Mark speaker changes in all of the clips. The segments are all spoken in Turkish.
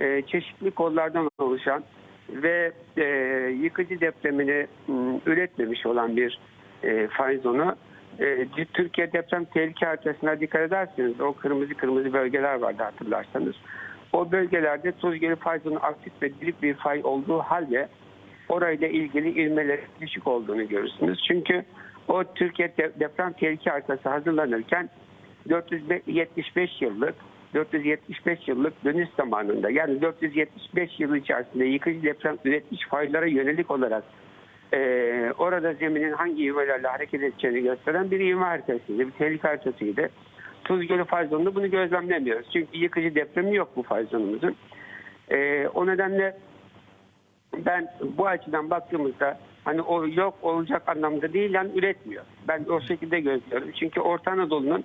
Speaker 1: e, çeşitli kollardan oluşan ve e, yıkıcı depremini m, üretmemiş olan bir e, fay zonu. Türkiye deprem tehlike haritasına dikkat ederseniz o kırmızı kırmızı bölgeler vardı hatırlarsanız. O bölgelerde Tuzgölü fay zonu aktif ve dirik bir fay olduğu halde orayla ilgili ilmeleri düşük olduğunu görürsünüz. Çünkü o Türkiye de- deprem tehlike haritası hazırlanırken 475 yıllık 475 yıllık dönüş zamanında yani 475 yıl içerisinde yıkıcı deprem üretmiş faylara yönelik olarak e, orada zeminin hangi ivmelerle hareket edeceğini gösteren bir ivme haritasıydı, bir tehlike haritasıydı. Tuzgölü fay zonunda bunu gözlemlemiyoruz. Çünkü yıkıcı depremi yok bu fay zonumuzun. E, o nedenle ben bu açıdan baktığımızda hani o yok olacak anlamda değil yani üretmiyor. Ben o şekilde gözlüyorum. Çünkü Orta Anadolu'nun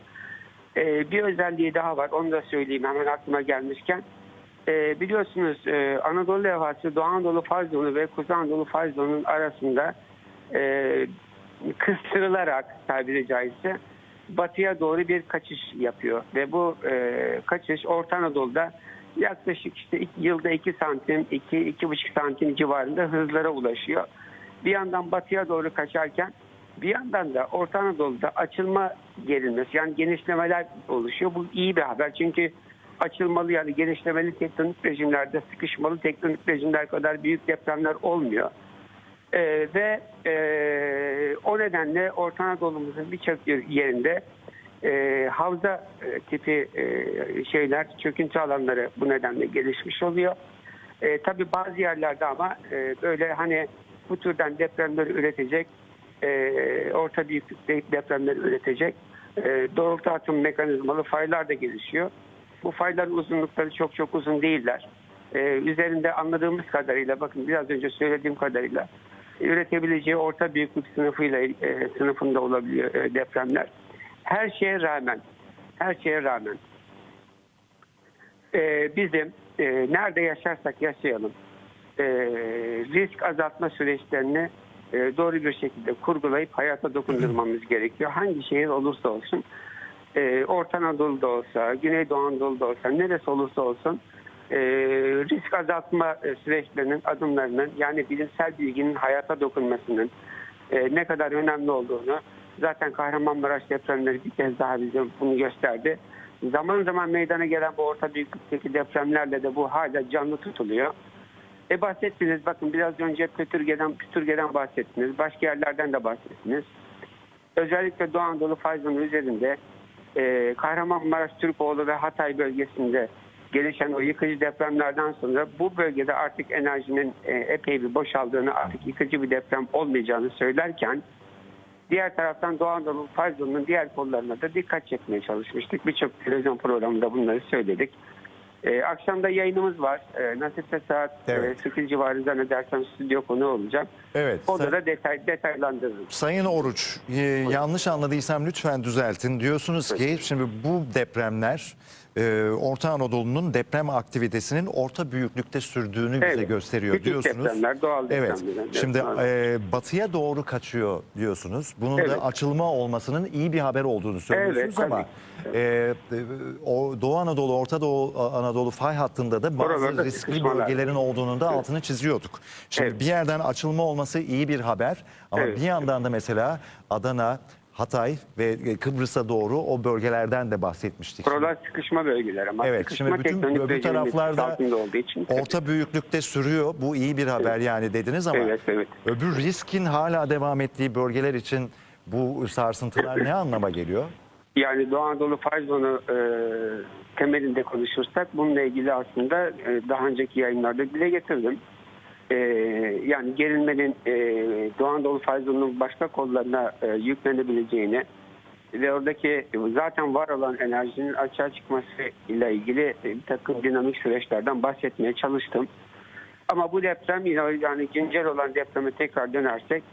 Speaker 1: e, bir özelliği daha var. Onu da söyleyeyim hemen aklıma gelmişken. E, biliyorsunuz e, Anadolu levhası Doğu Anadolu zonu ve Kuzey Anadolu zonunun arasında e, kıstırılarak tabiri caizse batıya doğru bir kaçış yapıyor. Ve bu e, kaçış Orta Anadolu'da yaklaşık işte yılda 2 santim, 2-2,5 santim civarında hızlara ulaşıyor. Bir yandan batıya doğru kaçarken bir yandan da Orta Anadolu'da açılma gerilmesi yani genişlemeler oluşuyor. Bu iyi bir haber çünkü açılmalı yani genişlemeli tektonik rejimlerde sıkışmalı tektonik rejimler kadar büyük depremler olmuyor. Ee, ve e, o nedenle Orta Anadolu'muzun birçok yerinde e, havza e, tipi e, şeyler, çöküntü alanları bu nedenle gelişmiş oluyor. E, tabii bazı yerlerde ama e, böyle hani bu türden depremleri üretecek, e, orta büyüklükte depremleri üretecek e, doğrultu atım mekanizmalı faylar da gelişiyor. Bu fayların uzunlukları çok çok uzun değiller. E, üzerinde anladığımız kadarıyla bakın biraz önce söylediğim kadarıyla üretebileceği orta büyüklük sınıfıyla e, sınıfında olabiliyor e, depremler. Her şeye rağmen her şeye rağmen e, bizim e, nerede yaşarsak yaşayalım e, risk azaltma süreçlerini doğru bir şekilde kurgulayıp hayata dokundurmamız gerekiyor. Hangi şehir olursa olsun e, Orta Anadolu'da olsa, Güneydoğu Anadolu'da olsa, neresi olursa olsun e, risk azaltma e, süreçlerinin adımlarının yani bilimsel bilginin hayata dokunmasının e, ne kadar önemli olduğunu zaten Kahramanmaraş depremleri bir kez daha bize bunu gösterdi. Zaman zaman meydana gelen bu orta büyüklükteki depremlerle de bu hala canlı tutuluyor. E bahsettiniz bakın biraz önce Pütürge'den, Pütürge'den bahsettiniz. Başka yerlerden de bahsettiniz. Özellikle Doğu Anadolu fay zonu üzerinde e, Kahramanmaraş, Türkoğlu ve Hatay bölgesinde gelişen o yıkıcı depremlerden sonra bu bölgede artık enerjinin e, epey bir boşaldığını, artık yıkıcı bir deprem olmayacağını söylerken diğer taraftan Doğu Anadolu fay zonunun diğer kollarına da dikkat çekmeye çalışmıştık. Birçok televizyon programında bunları söyledik. E, akşam da yayınımız var. E, nasipse saat
Speaker 2: Evet.
Speaker 1: e, 8 civarında ne dersem stüdyo konu olacak.
Speaker 2: Evet.
Speaker 1: Orada
Speaker 2: Sen-
Speaker 1: da detay, detaylandırırız.
Speaker 2: Sayın Oruç, e, yanlış anladıysam lütfen düzeltin. Diyorsunuz ki şimdi bu depremler e, Orta Anadolu'nun deprem aktivitesinin orta büyüklükte sürdüğünü bize
Speaker 1: Evet.
Speaker 2: gösteriyor
Speaker 1: Küçük
Speaker 2: diyorsunuz.
Speaker 1: depremler, doğal
Speaker 2: Evet.
Speaker 1: depremler. Evet,
Speaker 2: Şimdi
Speaker 1: evet.
Speaker 2: e, batıya doğru kaçıyor diyorsunuz. Bunun
Speaker 1: Evet.
Speaker 2: da açılma olmasının iyi bir haber olduğunu söylüyorsunuz
Speaker 1: Evet,
Speaker 2: ama e, e, o Doğu Anadolu, Orta Doğu Anadolu fay hattında da bazı
Speaker 1: Oralarda
Speaker 2: riskli
Speaker 1: sıkışmalar.
Speaker 2: bölgelerin olduğunun da altını çiziyorduk. Şimdi
Speaker 1: Evet.
Speaker 2: bir yerden açılma olması iyi bir haber ama
Speaker 1: Evet.
Speaker 2: bir yandan da mesela Adana, Hatay ve Kıbrıs'a doğru o bölgelerden de bahsetmiştik.
Speaker 1: Buralar sıkışma bölgeleri ama
Speaker 2: Evet,
Speaker 1: sıkışma
Speaker 2: şimdi bütün öbür taraflarda
Speaker 1: olduğu için tabii.
Speaker 2: Orta büyüklükte sürüyor. Bu iyi bir haber yani dediniz ama
Speaker 1: Evet, evet.
Speaker 2: öbür riskin hala devam ettiği bölgeler için bu sarsıntılar ne anlama geliyor?
Speaker 1: Yani Doğu Anadolu fay zonu e, temelinde konuşursak bununla ilgili aslında e, daha önceki yayınlarda dile getirdim. E, yani gerilmenin e, Doğu Anadolu başka kollarına e, yüklenebileceğini ve oradaki zaten var olan enerjinin açığa çıkması ile ilgili e, bir takım dinamik süreçlerden bahsetmeye çalıştım. Ama bu deprem yine yani güncel olan depreme tekrar dönersek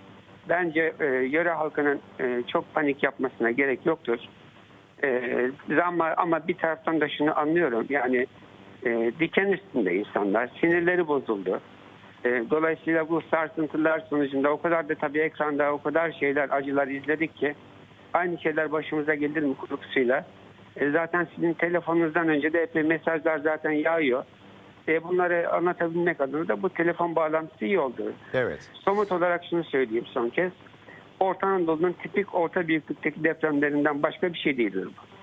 Speaker 1: bence e, yöre halkının e, çok panik yapmasına gerek yoktur. E, ama, ama bir taraftan da şunu anlıyorum yani e, diken üstünde insanlar sinirleri bozuldu. E, dolayısıyla bu sarsıntılar sonucunda o kadar da tabii ekranda o kadar şeyler acılar izledik ki aynı şeyler başımıza gelir mi korkusuyla. E, zaten sizin telefonunuzdan önce de epey mesajlar zaten yağıyor. e, bunları anlatabilmek adına da bu telefon bağlantısı iyi oldu.
Speaker 2: Evet.
Speaker 1: Somut olarak şunu söyleyeyim son kez. Orta Anadolu'nun tipik orta büyüklükteki depremlerinden başka bir şey değildir bu.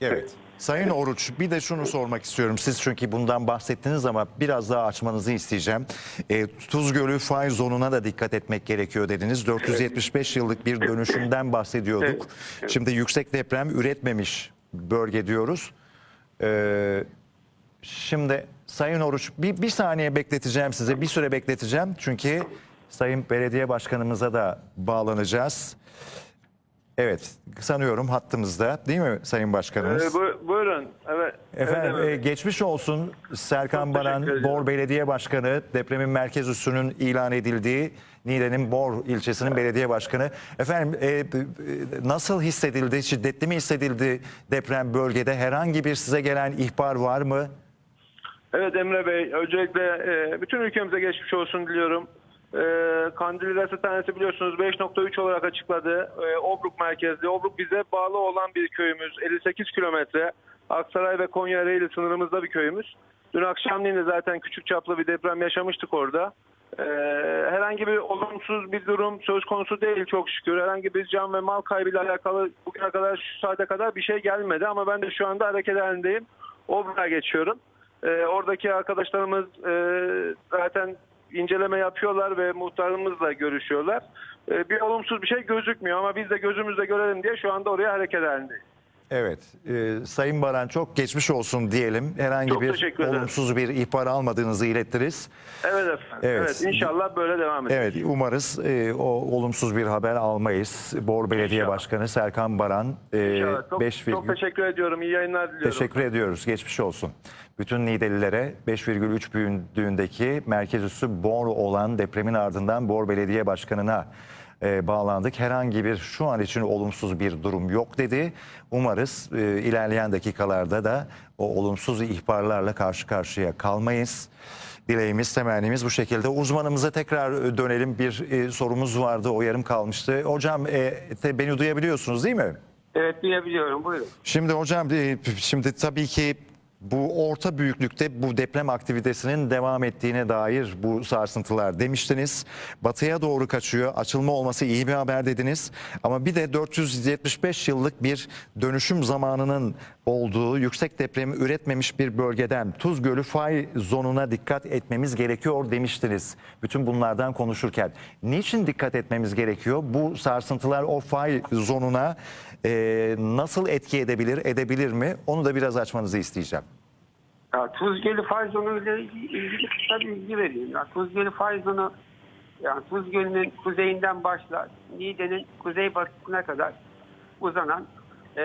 Speaker 2: Evet. Sayın Oruç bir de şunu sormak istiyorum. Siz çünkü bundan bahsettiniz ama biraz daha açmanızı isteyeceğim. E, Tuz Gölü fay zonuna da dikkat etmek gerekiyor dediniz. 475 yıllık bir dönüşümden bahsediyorduk.
Speaker 1: Evet, evet.
Speaker 2: Şimdi yüksek deprem üretmemiş bölge diyoruz. Ee, şimdi Sayın Oruç bir, bir saniye bekleteceğim size. Bir süre bekleteceğim. Çünkü Sayın Belediye Başkanımıza da bağlanacağız. Evet sanıyorum hattımızda değil mi Sayın Başkanımız?
Speaker 3: Ee, bu- buyurun. Evet.
Speaker 2: Efendim
Speaker 3: Evet, evet.
Speaker 2: geçmiş olsun Serkan
Speaker 3: Çok
Speaker 2: Baran. Bor Belediye Başkanı depremin merkez üssünün ilan edildiği Niğde'nin Bor ilçesinin belediye başkanı. Efendim e, nasıl hissedildi? Şiddetli mi hissedildi deprem bölgede? Herhangi bir size gelen ihbar var mı?
Speaker 3: Evet Emre Bey, öncelikle e, bütün ülkemize geçmiş olsun diliyorum. E, Kandilli Rasathanesi biliyorsunuz 5.3 olarak açıkladı. E, Obruk merkezli. Obruk bize bağlı olan bir köyümüz. 58 kilometre. Aksaray ve Konya Ereğli sınırımızda bir köyümüz. Dün akşamleyin de zaten küçük çaplı bir deprem yaşamıştık orada. E, herhangi bir olumsuz bir durum söz konusu değil çok şükür. Herhangi bir can ve mal kaybıyla alakalı bugüne kadar şu saate kadar bir şey gelmedi ama ben de şu anda hareket halindeyim. Obruk'a geçiyorum. Ee, oradaki arkadaşlarımız e, zaten inceleme yapıyorlar ve muhtarımızla görüşüyorlar. Ee, bir olumsuz bir şey gözükmüyor ama biz de gözümüzle görelim diye şu anda oraya hareket halindeyiz.
Speaker 2: Evet. e, Sayın Baran çok geçmiş olsun diyelim. Herhangi
Speaker 3: Çok
Speaker 2: bir olumsuz bir ihbar almadığınızı ilettiriz.
Speaker 3: Evet efendim.
Speaker 2: Evet.
Speaker 3: Evet. inşallah böyle devam edecek.
Speaker 2: Evet umarız e, o olumsuz bir haber almayız. Bor Belediye
Speaker 3: İnşallah.
Speaker 2: Başkanı Serkan Baran e,
Speaker 3: İnşallah. Çok,
Speaker 2: 5,
Speaker 3: çok teşekkür ediyorum. İyi yayınlar diliyorum.
Speaker 2: Teşekkür ediyoruz. Geçmiş olsun. Bütün Niğdelilere 5,3 büyüklüğündeki merkez üssü Bor olan depremin ardından Bor Belediye Başkanı'na e, bağlandık. Herhangi bir şu an için olumsuz bir durum yok dedi. Umarız e, ilerleyen dakikalarda da o olumsuz ihbarlarla karşı karşıya kalmayız. Dileğimiz, temennimiz bu şekilde. Uzmanımıza tekrar dönelim. Bir e, sorumuz vardı, o yarım kalmıştı. Hocam e, te- beni duyabiliyorsunuz değil mi?
Speaker 1: Evet duyabiliyorum buyurun.
Speaker 2: Şimdi hocam e, şimdi tabii ki bu orta büyüklükte bu deprem aktivitesinin devam ettiğine dair bu sarsıntılar demiştiniz. Batıya doğru kaçıyor. Açılma olması iyi bir haber dediniz. Ama bir de 475 yıllık bir dönüşüm zamanının olduğu yüksek depremi üretmemiş bir bölgeden Tuz Gölü fay zonuna dikkat etmemiz gerekiyor demiştiniz. Bütün bunlardan konuşurken. Niçin dikkat etmemiz gerekiyor? Bu sarsıntılar o fay zonuna e, nasıl etki edebilir, edebilir mi? Onu da biraz açmanızı isteyeceğim.
Speaker 1: Ya, Tuz Gölü fay zonu ile ilgili kısa bir bilgi vereyim. Ya, Tuz Gölü zonu yani Tuz Gölü'nün kuzeyinden başlar. Niğde'nin kuzeybatısına kadar uzanan e,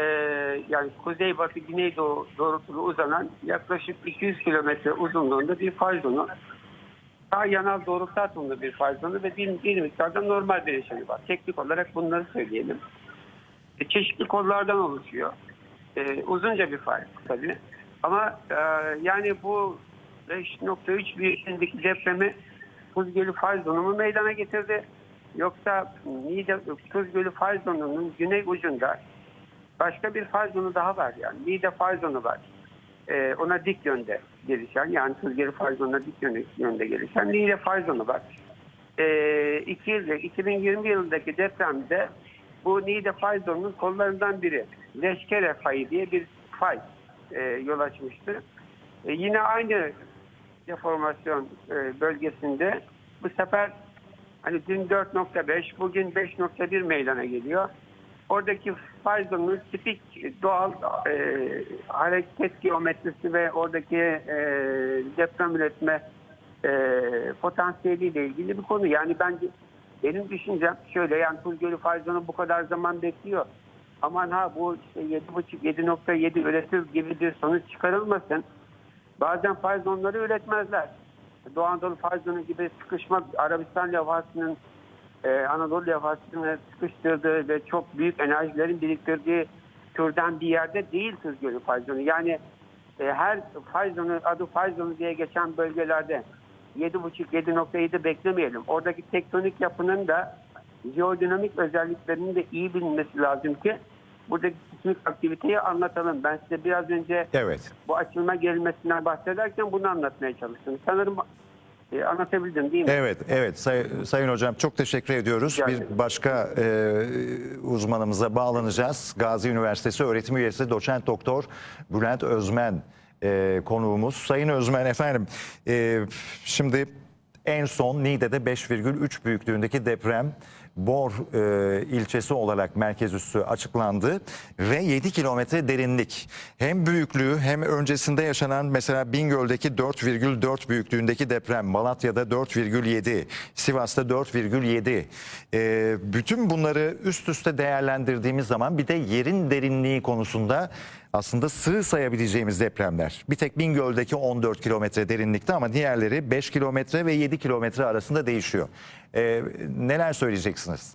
Speaker 1: yani kuzeybatı güneydoğu doğrultulu uzanan yaklaşık 200 kilometre uzunluğunda bir zonu. Daha yanal doğrultusal tonlu bir zonu ve bir, bir miktarda normal bileşeni var. Teknik olarak bunları söyleyelim. E, çeşitli kollardan oluşuyor. E, uzunca bir fay tabii. Ama e, yani bu 5.3 büyüklüğündeki depremi Tuz Gölü fay zonu mu meydana getirdi? Yoksa Niğde, Tuz Gölü fay zonunun güney ucunda başka bir fay zonu daha var yani. Niğde fay zonu var. E, ona dik yönde gelişen yani Tuz Gölü fay zonuna dik yönde, yönde gelişen Niğde fay zonu var. E, iki yıllık, 2020 yılındaki depremde bu Niğde fay zonunun kollarından biri Leşkere fayı diye bir fay e, yol açmıştı. E, yine aynı deformasyon e, bölgesinde bu sefer hani dün 4.5 bugün 5.1 meydana geliyor. Oradaki fay zonunun tipik doğal e, hareket geometrisi ve oradaki e, deprem üretme e, potansiyeliyle ilgili bir konu. Yani ben benim düşüncem şöyle yani Tuz Gölü fay zonu bu kadar zaman bekliyor. Aman ha bu işte 7.5 7.7 üretir gibi bir sonuç çıkarılmasın. Bazen fay zonları üretmezler. Doğu Anadolu fay zonu gibi sıkışma Arabistan levhasının e, Anadolu levhasını sıkıştırdığı ve çok büyük enerjilerin biriktirdiği türden bir yerde değil Tuz Gölü fay zonu. Yani e, her fay zonu adı fay zonu diye geçen bölgelerde 7.5-7.7 beklemeyelim. Oradaki tektonik yapının da jeodinamik özelliklerinin de iyi bilinmesi lazım ki buradaki sismik aktiviteyi anlatalım. Ben size biraz önce
Speaker 2: Evet.
Speaker 1: bu açılma gelmesinden bahsederken bunu anlatmaya çalıştım. Sanırım e, anlatabildim değil mi?
Speaker 2: Evet, evet Say- Sayın Hocam çok teşekkür ediyoruz.
Speaker 1: Rica.
Speaker 2: Bir başka e, uzmanımıza bağlanacağız. Gazi Üniversitesi öğretim üyesi doçent doktor Bülent Özmen e, konuğumuz. Sayın Özmen efendim e, şimdi en son Niğde'de 5,3 büyüklüğündeki deprem Bor e, ilçesi olarak merkez üssü açıklandı ve 7 kilometre derinlik. Hem büyüklüğü hem öncesinde yaşanan mesela Bingöl'deki 4,4 büyüklüğündeki deprem, Malatya'da 4,7, Sivas'ta 4,7. E, bütün bunları üst üste değerlendirdiğimiz zaman bir de yerin derinliği konusunda aslında sığ sayabileceğimiz depremler. Bir tek Bingöl'deki 14 kilometre derinlikte ama diğerleri 5 kilometre ve 7 kilometre arasında değişiyor. E, neler söyleyeceksiniz?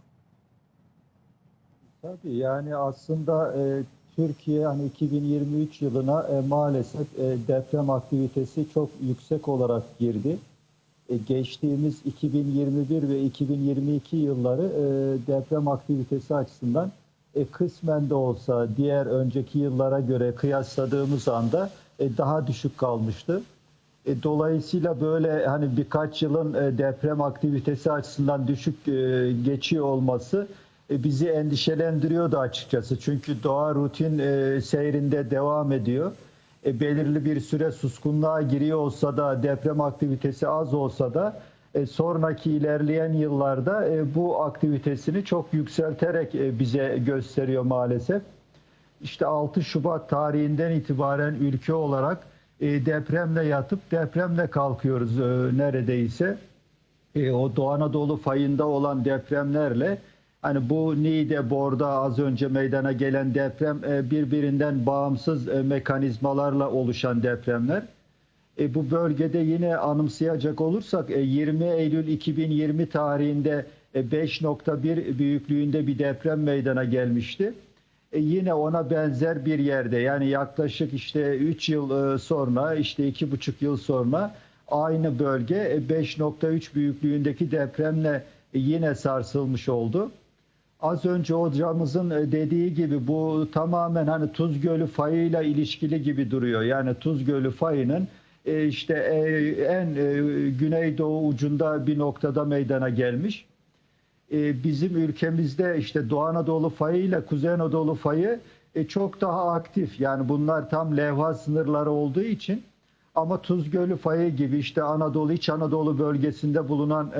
Speaker 4: Tabii yani aslında e, Türkiye hani 2023 yılına e, maalesef e, deprem aktivitesi çok yüksek olarak girdi. E, geçtiğimiz 2021 ve 2022 yılları e, deprem aktivitesi açısından e, kısmen de olsa diğer önceki yıllara göre kıyasladığımız anda e, daha düşük kalmıştı. E, dolayısıyla böyle hani birkaç yılın e, deprem aktivitesi açısından düşük e, geçiyor olması e, bizi endişelendiriyordu açıkçası. Çünkü doğa rutin e, seyrinde devam ediyor. E, belirli bir süre suskunluğa giriyor olsa da deprem aktivitesi az olsa da sonraki ilerleyen yıllarda e, bu aktivitesini çok yükselterek e, bize gösteriyor maalesef. İşte 6 Şubat tarihinden itibaren ülke olarak e, depremle yatıp depremle kalkıyoruz e, neredeyse. E, o Doğu Anadolu fayında olan depremlerle hani bu Niğde, Bor'da az önce meydana gelen deprem e, birbirinden bağımsız e, mekanizmalarla oluşan depremler. E, bu bölgede yine anımsayacak olursak e, 20 Eylül 2020 tarihinde e, 5.1 büyüklüğünde bir deprem meydana gelmişti. E, yine ona benzer bir yerde yani yaklaşık işte 3 yıl e, sonra işte 2,5 yıl sonra aynı bölge e, 5.3 büyüklüğündeki depremle e, yine sarsılmış oldu. Az önce hocamızın e, dediği gibi bu tamamen hani Tuz Gölü fayıyla ilişkili gibi duruyor. Yani Tuz Gölü fayının e, işte e, en e, güneydoğu ucunda bir noktada meydana gelmiş. Bizim ülkemizde işte Doğu Anadolu fayı ile Kuzey Anadolu fayı çok daha aktif. Yani bunlar tam levha sınırları olduğu için ama Tuz Gölü fayı gibi işte Anadolu, İç Anadolu bölgesinde bulunan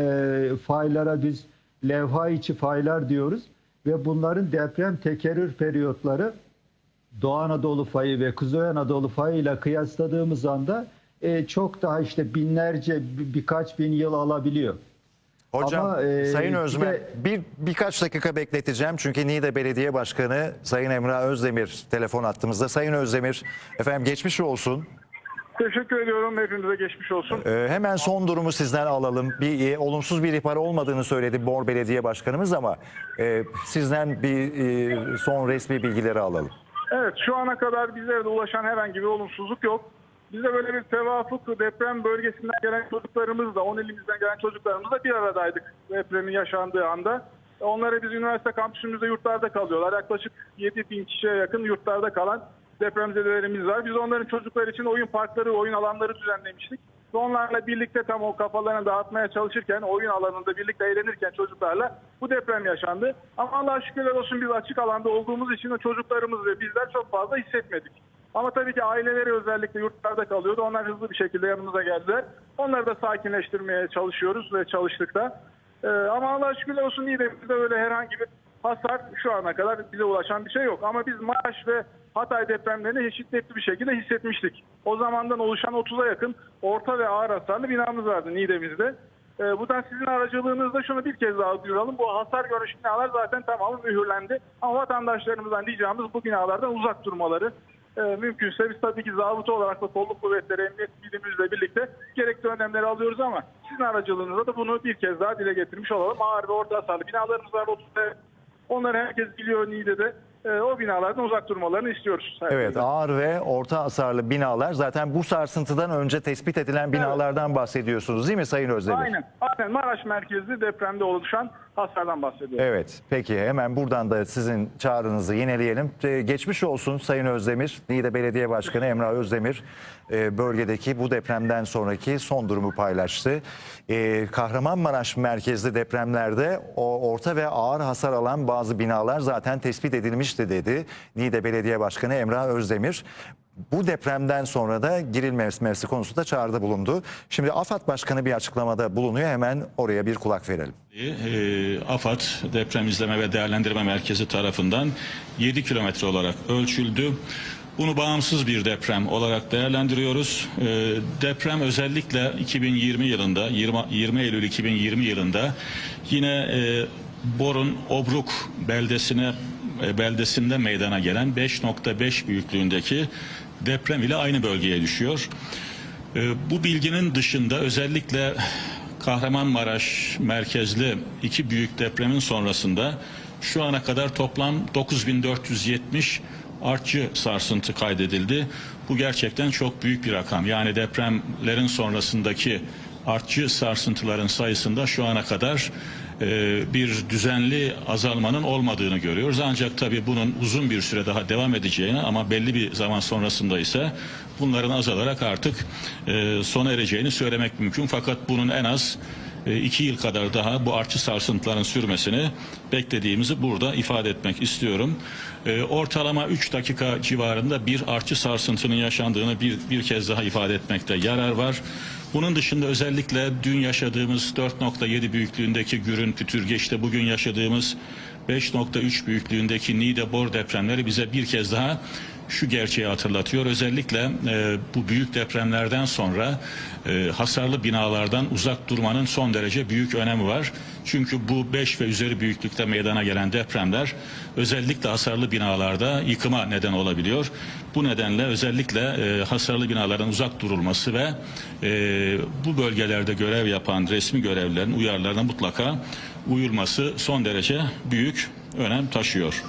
Speaker 4: faylara biz levha içi faylar diyoruz. Ve bunların deprem tekerrür periyotları Doğu Anadolu fayı ve Kuzey Anadolu fayı ile kıyasladığımız anda e, çok daha işte binlerce bir- birkaç bin yıl alabiliyor.
Speaker 2: Hocam
Speaker 4: Ama, e,
Speaker 2: Sayın Özmen
Speaker 4: de-
Speaker 2: bir birkaç dakika bekleteceğim çünkü Niğde Belediye Başkanı Sayın Emrah Özdemir telefon attığımızda. Sayın Özdemir efendim geçmiş olsun.
Speaker 3: Teşekkür ediyorum. Hepinize geçmiş olsun.
Speaker 2: Ee, hemen son durumu sizden alalım. Bir e, olumsuz bir ihbar olmadığını söyledi Bor Belediye Başkanımız ama e, sizden bir e, son resmi bilgileri alalım.
Speaker 3: Evet şu ana kadar bizlere de ulaşan herhangi bir olumsuzluk yok. Bize böyle bir tevafuk deprem bölgesinden gelen çocuklarımızla, 10 ilimizden gelen çocuklarımızla bir aradaydık depremin yaşandığı anda. Onları biz üniversite kampüsümüzde yurtlarda kalıyorlar. Yaklaşık 7 bin kişiye yakın yurtlarda kalan depremzedelerimiz var. Biz onların çocuklar için oyun parkları, oyun alanları düzenlemiştik. Onlarla birlikte tam o kafalarını dağıtmaya çalışırken, oyun alanında birlikte eğlenirken çocuklarla bu deprem yaşandı. Ama Allah'a şükürler olsun biz açık alanda olduğumuz için o çocuklarımız ve bizler çok fazla hissetmedik. Ama tabii ki aileleri özellikle yurtlarda kalıyordu. Onlar hızlı bir şekilde yanımıza geldiler. Onları da sakinleştirmeye çalışıyoruz ve çalıştık da. Ee, ama Allah'a şükürler olsun Niğde'mizde öyle herhangi bir hasar şu ana kadar bize ulaşan bir şey yok. Ama biz Maraş ve Hatay depremlerini şiddetli bir şekilde hissetmiştik. O zamandan oluşan 30'a yakın orta ve ağır hasarlı binamız vardı Niğde'mizde. Ee, buradan sizin aracılığınızda şunu bir kez daha duyuralım. Bu hasar görmüş binalar zaten tamamı mühürlendi. Ama vatandaşlarımızdan diyeceğimiz bu binalardan uzak durmaları. Ee, mümkünse biz tabii ki zabıta olarak da kolluk kuvvetleri, emniyet birimimizle birlikte gerekli önlemleri alıyoruz ama sizin aracılığınızda da bunu bir kez daha dile getirmiş olalım. Ağır ve orta hasarlı binalarımız var. 30'da Onları herkes biliyor Niğde'de. Ee, o binalardan uzak durmalarını istiyoruz.
Speaker 2: Evet
Speaker 3: herkesten.
Speaker 2: ağır ve orta hasarlı binalar zaten bu sarsıntıdan önce tespit edilen binalardan bahsediyorsunuz değil mi Sayın Özdemir?
Speaker 3: Aynen. Aynen. Maraş merkezli depremde oluşan
Speaker 5: hasardan bahsediyoruz.
Speaker 2: Evet peki hemen buradan da sizin çağrınızı yineleyelim. Ee, geçmiş olsun Sayın Özdemir. Niğde Belediye Başkanı Emrah Özdemir e, bölgedeki bu depremden sonraki son durumu paylaştı. Ee, Kahramanmaraş merkezli depremlerde o orta ve ağır hasar alan bazı binalar zaten tespit edilmişti dedi. Niğde Belediye Başkanı Emrah Özdemir. Bu depremden sonra da girilmemesi konusunda çağrıda bulundu. Şimdi AFAD Başkanı bir açıklamada bulunuyor. Hemen oraya bir kulak verelim.
Speaker 6: E, AFAD Deprem İzleme ve Değerlendirme Merkezi tarafından 7 kilometre olarak ölçüldü. Bunu bağımsız bir deprem olarak değerlendiriyoruz. E, deprem özellikle 2020 yılında, 20, 20 Eylül 2020 yılında yine e, Bor'un Obruk beldesine e, beldesinde meydana gelen 5.5 büyüklüğündeki deprem ile aynı bölgeye düşüyor. E, bu bilginin dışında özellikle Kahramanmaraş merkezli iki büyük depremin sonrasında şu ana kadar toplam 9470 artçı sarsıntı kaydedildi. Bu gerçekten çok büyük bir rakam. Yani depremlerin sonrasındaki artçı sarsıntıların sayısında şu ana kadar e, bir düzenli azalmanın olmadığını görüyoruz. Ancak tabii bunun uzun bir süre daha devam edeceğini ama belli bir zaman sonrasında ise bunların azalarak artık e, sona ereceğini söylemek mümkün. Fakat bunun en az e, iki yıl kadar daha bu artçı sarsıntıların sürmesini beklediğimizi burada ifade etmek istiyorum. E, ortalama 3 dakika civarında bir artçı sarsıntının yaşandığını bir, bir kez daha ifade etmekte yarar var. Bunun dışında özellikle dün yaşadığımız 4.7 büyüklüğündeki Gürün, Pütürge işte bugün yaşadığımız 5.3 büyüklüğündeki Niğde Bor depremleri bize bir kez daha şu gerçeği hatırlatıyor. Özellikle e, bu büyük depremlerden sonra e, hasarlı binalardan uzak durmanın son derece büyük önemi var. Çünkü bu 5 ve üzeri büyüklükte meydana gelen depremler özellikle hasarlı binalarda yıkıma neden olabiliyor. Bu nedenle özellikle e, hasarlı binaların uzak durulması ve e, bu bölgelerde görev yapan resmi görevlilerin uyarılarına mutlaka uyulması son derece büyük önem taşıyor.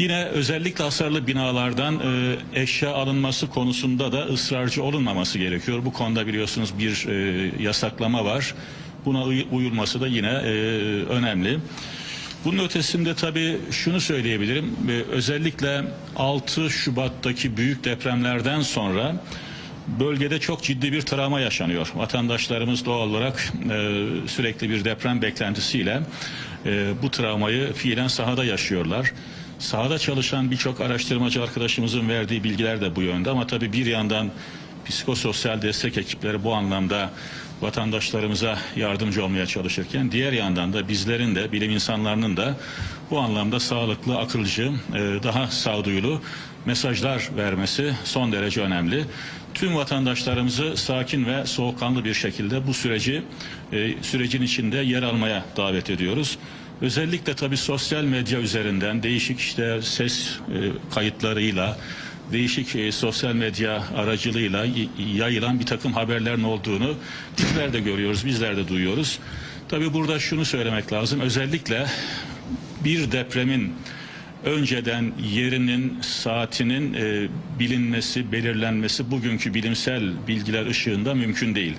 Speaker 6: Yine özellikle hasarlı binalardan e, eşya alınması konusunda da ısrarcı olunmaması gerekiyor. Bu konuda biliyorsunuz bir e, yasaklama var. Buna uy- uyulması da yine e, önemli. Bunun ötesinde tabii şunu söyleyebilirim. E, özellikle 6 Şubat'taki büyük depremlerden sonra bölgede çok ciddi bir travma yaşanıyor. Vatandaşlarımız doğal olarak e, sürekli bir deprem beklentisiyle e, bu travmayı fiilen sahada yaşıyorlar. Sahada çalışan birçok araştırmacı arkadaşımızın verdiği bilgiler de bu yönde ama tabii bir yandan psikososyal destek ekipleri bu anlamda vatandaşlarımıza yardımcı olmaya çalışırken diğer yandan da bizlerin de bilim insanlarının da bu anlamda sağlıklı, akılcı, e, daha sağduyulu mesajlar vermesi son derece önemli. Tüm vatandaşlarımızı sakin ve soğukkanlı bir şekilde bu süreci e, sürecin içinde yer almaya davet ediyoruz. Özellikle tabii sosyal medya üzerinden değişik işte ses e, kayıtlarıyla değişik e, sosyal medya aracılığıyla yayılan bir takım haberlerin olduğunu bizler de görüyoruz, bizler de duyuyoruz. Tabii burada şunu söylemek lazım. Özellikle bir depremin önceden yerinin, saatinin e, bilinmesi, belirlenmesi bugünkü bilimsel bilgiler ışığında mümkün değil.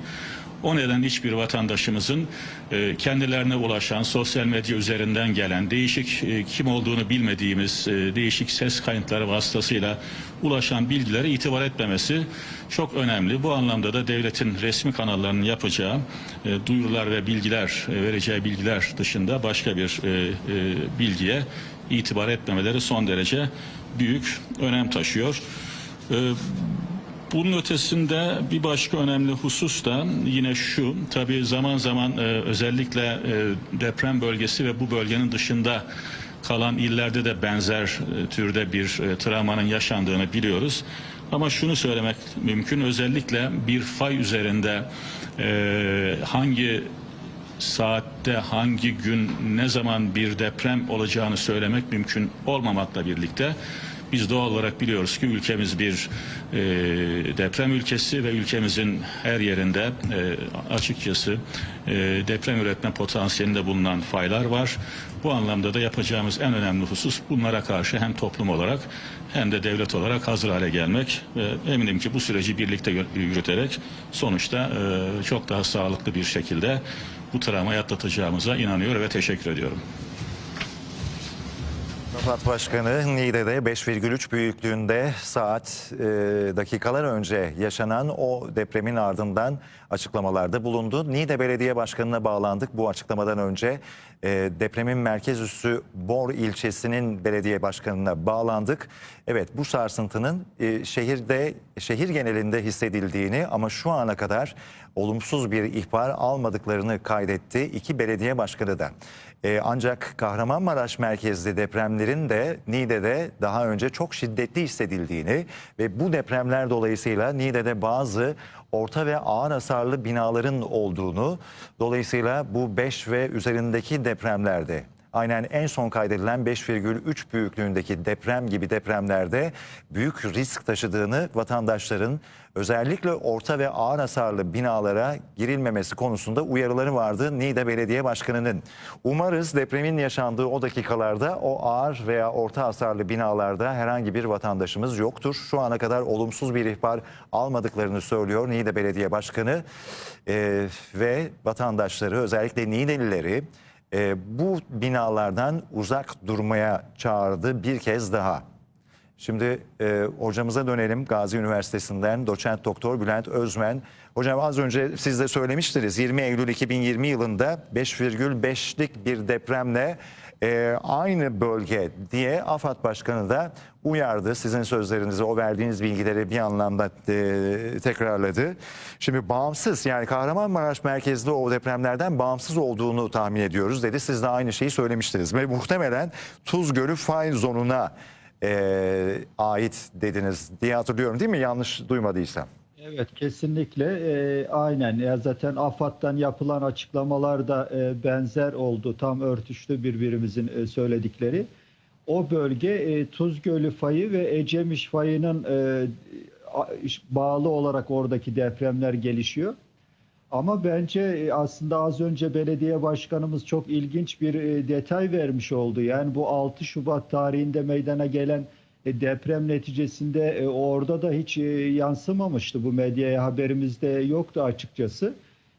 Speaker 6: O neden hiçbir vatandaşımızın e, kendilerine ulaşan sosyal medya üzerinden gelen değişik e, kim olduğunu bilmediğimiz e, değişik ses kayıtları vasıtasıyla ulaşan bilgilere itibar etmemesi çok önemli. Bu anlamda da devletin resmi kanallarının yapacağı e, duyurular ve bilgiler e, vereceği bilgiler dışında başka bir e, e, bilgiye itibar etmemeleri son derece büyük önem taşıyor. E, bunun ötesinde bir başka önemli husus da yine şu. Tabii zaman zaman e, özellikle e, deprem bölgesi ve bu bölgenin dışında kalan illerde de benzer e, türde bir travmanın yaşandığını biliyoruz. Ama şunu söylemek mümkün. Özellikle bir fay üzerinde hangi saatte hangi gün ne zaman bir deprem olacağını söylemek mümkün olmamakla birlikte biz doğal olarak biliyoruz ki ülkemiz bir e, deprem ülkesi ve ülkemizin her yerinde e, açıkçası e, deprem üretme potansiyelinde bulunan faylar var. Bu anlamda da yapacağımız en önemli husus bunlara karşı hem toplum olarak hem de devlet olarak hazır hale gelmek ve eminim ki bu süreci birlikte yürüterek sonuçta e, çok daha sağlıklı bir şekilde bu travmayı atlatacağımıza inanıyor ve teşekkür ediyorum.
Speaker 2: AFAD Başkanı Niğde'de 5,3 büyüklüğünde saat e, dakikalar önce yaşanan o depremin ardından açıklamalarda bulundu. Niğde Belediye Başkanı'na bağlandık bu açıklamadan önce. E, depremin merkez üssü Bor ilçesinin belediye başkanına bağlandık. Evet bu sarsıntının e, şehirde şehir genelinde hissedildiğini ama şu ana kadar olumsuz bir ihbar almadıklarını kaydetti iki belediye başkanı da. Ee, ancak Kahramanmaraş merkezli depremlerin de Niğde'de daha önce çok şiddetli hissedildiğini ve bu depremler dolayısıyla Niğde'de bazı orta ve ağır hasarlı binaların olduğunu dolayısıyla bu 5 ve üzerindeki depremlerde aynen en son kaydedilen 5,3 büyüklüğündeki deprem gibi depremlerde büyük risk taşıdığını vatandaşların özellikle orta ve ağır hasarlı binalara girilmemesi konusunda uyarıları vardı Niğde Belediye Başkanı'nın. Umarız depremin yaşandığı o dakikalarda o ağır veya orta hasarlı binalarda herhangi bir vatandaşımız yoktur. Şu ana kadar olumsuz bir ihbar almadıklarını söylüyor Niğde Belediye Başkanı Ee, ve vatandaşları özellikle Niğdelileri e, bu binalardan uzak durmaya çağırdı bir kez daha. Şimdi e, hocamıza dönelim Gazi Üniversitesi'nden doçent doktor Bülent Özmen. Hocam az önce siz de söylemiştiniz 20 Eylül 2020 yılında 5,5'lik bir depremle e, aynı bölge diye AFAD Başkanı da uyardı. Sizin sözlerinizi o verdiğiniz bilgileri bir anlamda e, tekrarladı. Şimdi bağımsız yani Kahramanmaraş merkezli o depremlerden bağımsız olduğunu tahmin ediyoruz dedi. Siz de aynı şeyi söylemiştiniz ve muhtemelen Tuz Gölü fay zonuna e, ait dediniz diye hatırlıyorum değil mi? Yanlış duymadıysam.
Speaker 4: Evet kesinlikle e, aynen ya zaten AFAD'dan yapılan açıklamalar da e, benzer oldu tam örtüştü birbirimizin e, söyledikleri. O bölge e, Tuz Gölü fayı ve Ecemiş fayının e, bağlı olarak oradaki depremler gelişiyor. Ama bence e, aslında az önce belediye başkanımız çok ilginç bir e, detay vermiş oldu. Yani bu 6 Şubat tarihinde meydana gelen e, deprem neticesinde orada da hiç yansımamıştı. Bu medyaya haberimizde yoktu açıkçası.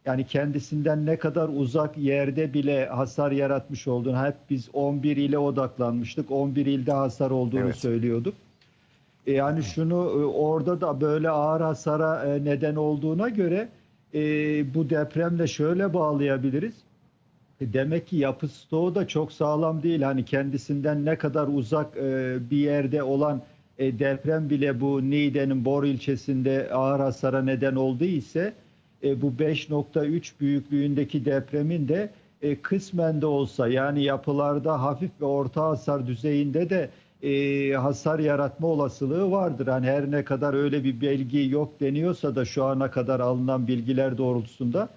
Speaker 4: Yani kendisinden ne kadar uzak yerde bile hasar yaratmış olduğunu hep biz 11 ile odaklanmıştık. 11 ilde hasar olduğunu
Speaker 2: Evet.
Speaker 4: söylüyorduk. Yani şunu orada da böyle ağır hasara neden olduğuna göre e, bu depremle şöyle bağlayabiliriz. E, Demek ki yapı stoğu da çok sağlam değil. Hani kendisinden ne kadar uzak e, bir yerde olan e, deprem bile bu Niğde'nin Bor ilçesinde ağır hasara neden oldu ise e, bu 5.3 büyüklüğündeki depremin de e, kısmen de olsa yani yapılarda hafif ve orta hasar düzeyinde de e, hasar yaratma olasılığı vardır. Hani her ne kadar öyle bir belgi yok deniyorsa da şu ana kadar alınan bilgiler doğrultusunda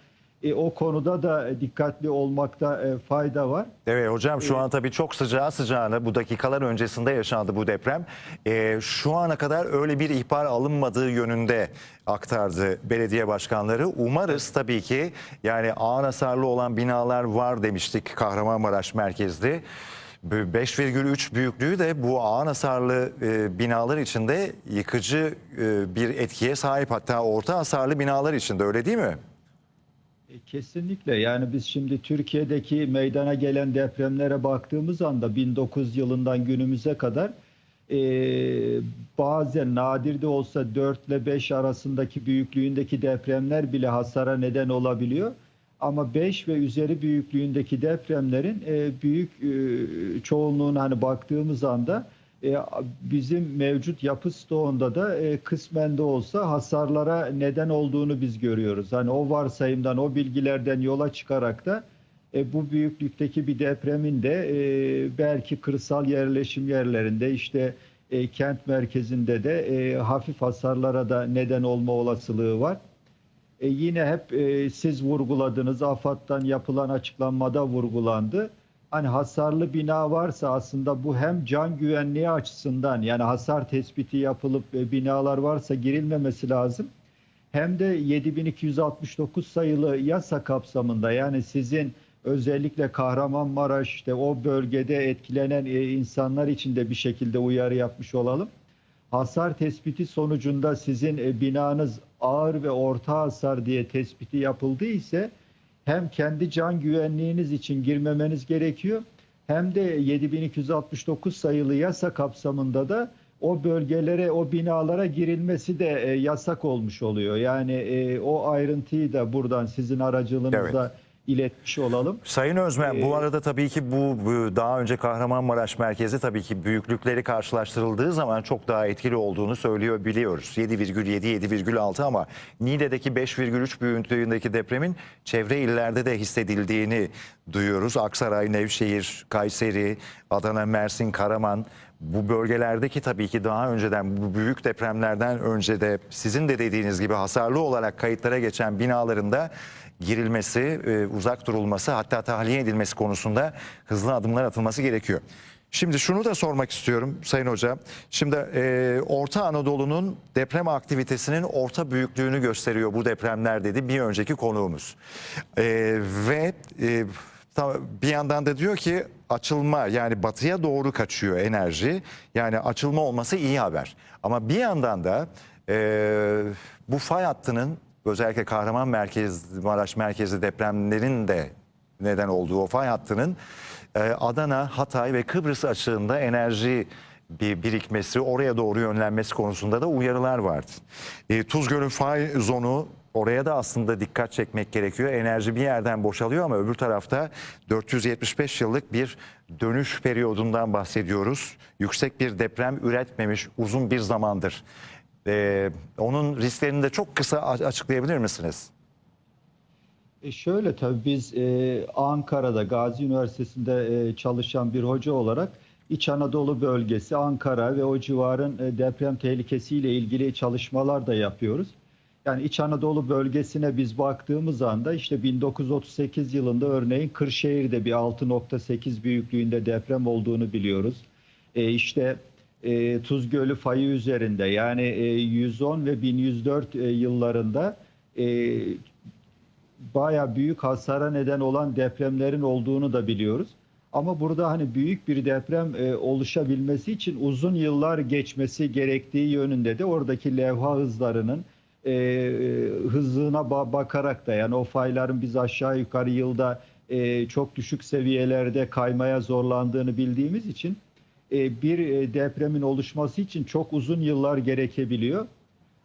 Speaker 4: e, o konuda da dikkatli olmakta e, fayda var.
Speaker 2: Evet hocam şu an tabii çok sıcağı sıcağına bu dakikalar öncesinde yaşandı bu deprem. Ee, şu ana kadar öyle bir ihbar alınmadığı yönünde aktardı belediye başkanları. Umarız tabii ki yani ağır hasarlı olan binalar var demiştik Kahramanmaraş merkezli. 5,3 büyüklüğü de bu ağır hasarlı e, binalar içinde yıkıcı e, bir etkiye sahip. Hatta orta hasarlı binalar içinde öyle değil mi?
Speaker 4: E, Kesinlikle yani biz şimdi Türkiye'deki meydana gelen depremlere baktığımız anda 1900 yılından günümüze kadar e, bazen nadir de olsa 4 ile 5 arasındaki büyüklüğündeki depremler bile hasara neden olabiliyor. Ama 5 ve üzeri büyüklüğündeki depremlerin e, büyük e, çoğunluğuna hani baktığımız anda e, bizim mevcut yapı stoğunda da e, kısmen de olsa hasarlara neden olduğunu biz görüyoruz. Hani o varsayımdan, o bilgilerden yola çıkarak da e, bu büyüklükteki bir depremin de e, belki kırsal yerleşim yerlerinde işte e, kent merkezinde de e, hafif hasarlara da neden olma olasılığı var. E, yine hep e, siz vurguladınız, AFAD'dan yapılan açıklanmada vurgulandı. Hani hasarlı bina varsa aslında bu hem can güvenliği açısından yani hasar tespiti yapılıp e, binalar varsa girilmemesi lazım. Hem de 7269 sayılı yasa kapsamında yani sizin özellikle Kahramanmaraş işte o bölgede etkilenen e, insanlar için de bir şekilde uyarı yapmış olalım hasar tespiti sonucunda sizin e, binanız ağır ve orta hasar diye tespiti yapıldı ise hem kendi can güvenliğiniz için girmemeniz gerekiyor hem de 7269 sayılı yasa kapsamında da o bölgelere, o binalara girilmesi de e, yasak olmuş oluyor. Yani e, o ayrıntıyı da buradan sizin aracılığınızla iletmiş olalım.
Speaker 2: Sayın Özmen bu
Speaker 4: Ee,
Speaker 2: arada tabii ki bu, bu daha önce Kahramanmaraş merkezi tabii ki büyüklükleri karşılaştırıldığı zaman çok daha etkili olduğunu söylüyor biliyoruz. 7,7 7,6 ama Niğde'deki 5,3 büyüklüğündeki depremin çevre illerde de hissedildiğini duyuyoruz. Aksaray, Nevşehir, Kayseri, Adana, Mersin, Karaman bu bölgelerdeki tabii ki daha önceden bu büyük depremlerden önce de sizin de dediğiniz gibi hasarlı olarak kayıtlara geçen binalarında girilmesi, e, uzak durulması hatta tahliye edilmesi konusunda hızlı adımlar atılması gerekiyor. Şimdi şunu da sormak istiyorum Sayın Hoca. Şimdi e, Orta Anadolu'nun deprem aktivitesinin orta büyüklüğünü gösteriyor bu depremler dedi bir önceki konuğumuz. E, ve e, bir yandan da diyor ki açılma yani batıya doğru kaçıyor enerji. Yani açılma olması iyi haber. Ama bir yandan da e, bu fay hattının özellikle Kahraman merkez, Maraş merkezli depremlerin de neden olduğu o fay hattının e, Adana, Hatay ve Kıbrıs açığında enerji bir birikmesi, oraya doğru yönlenmesi konusunda da uyarılar vardı. E, Tuzgöl'ün fay zonu oraya da aslında dikkat çekmek gerekiyor. Enerji bir yerden boşalıyor ama öbür tarafta 475 yıllık bir dönüş periyodundan bahsediyoruz. Yüksek bir deprem üretmemiş uzun bir zamandır. E, onun risklerini de çok kısa açıklayabilir misiniz?
Speaker 4: E şöyle tabii biz e, Ankara'da Gazi Üniversitesi'nde e, çalışan bir hoca olarak İç Anadolu bölgesi, Ankara ve o civarın e, deprem tehlikesiyle ilgili çalışmalar da yapıyoruz. Yani İç Anadolu bölgesine biz baktığımız anda işte 1938 yılında örneğin Kırşehir'de bir 6.8 büyüklüğünde deprem olduğunu biliyoruz. E, işte e, Tuz Gölü fayı üzerinde yani e, 110 ve 1104 e, yıllarında e, baya büyük hasara neden olan depremlerin olduğunu da biliyoruz. Ama burada hani büyük bir deprem e, oluşabilmesi için uzun yıllar geçmesi gerektiği yönünde de oradaki levha hızlarının e, hızına ba- bakarak da yani o fayların biz aşağı yukarı yılda e, çok düşük seviyelerde kaymaya zorlandığını bildiğimiz için e, bir e, depremin oluşması için çok uzun yıllar gerekebiliyor.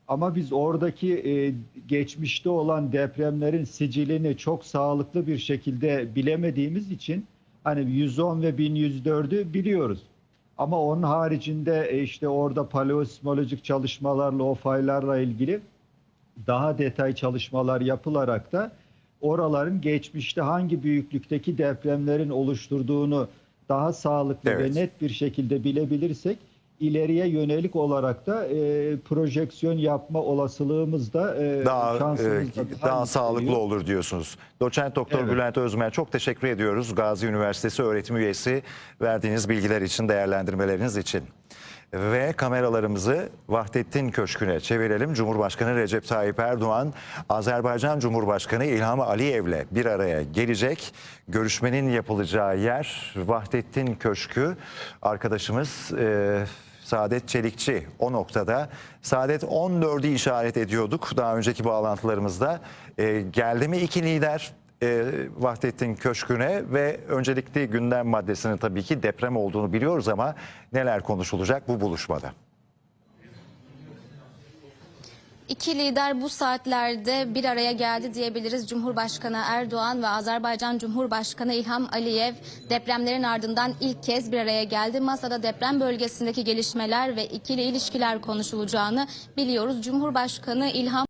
Speaker 4: Ama biz oradaki e, geçmişte olan depremlerin sicilini çok sağlıklı bir şekilde bilemediğimiz için hani 110 ve 1104'ü biliyoruz. Ama onun haricinde e, işte orada paleosismolojik çalışmalarla o faylarla ilgili daha detay çalışmalar yapılarak da oraların geçmişte hangi büyüklükteki depremlerin oluşturduğunu daha sağlıklı
Speaker 2: Evet.
Speaker 4: ve net bir şekilde bilebilirsek ileriye yönelik olarak da e, projeksiyon yapma olasılığımız da e,
Speaker 2: daha
Speaker 4: şansımız
Speaker 2: e,
Speaker 4: da
Speaker 2: daha
Speaker 4: yükseliyor.
Speaker 2: sağlıklı olur diyorsunuz. Doçent Doktor
Speaker 4: Evet.
Speaker 2: Bülent Özmen çok teşekkür ediyoruz. Gazi Üniversitesi öğretim üyesi verdiğiniz bilgiler için, değerlendirmeleriniz için. Ve kameralarımızı Vahdettin Köşkü'ne çevirelim. Cumhurbaşkanı Recep Tayyip Erdoğan, Azerbaycan Cumhurbaşkanı İlham Aliyev'le bir araya gelecek. Görüşmenin yapılacağı yer Vahdettin Köşkü. Arkadaşımız e, Saadet Çelikçi o noktada. Saadet 14'ü işaret ediyorduk daha önceki bağlantılarımızda. Ee, geldi mi iki lider e, Vahdettin Köşkü'ne ve öncelikli gündem maddesinin tabii ki deprem olduğunu biliyoruz ama neler konuşulacak bu buluşmada?
Speaker 5: İki lider bu saatlerde bir araya geldi diyebiliriz. Cumhurbaşkanı Erdoğan ve Azerbaycan Cumhurbaşkanı İlham Aliyev depremlerin ardından ilk kez bir araya geldi. Masada deprem bölgesindeki gelişmeler ve ikili ilişkiler konuşulacağını biliyoruz. Cumhurbaşkanı İlham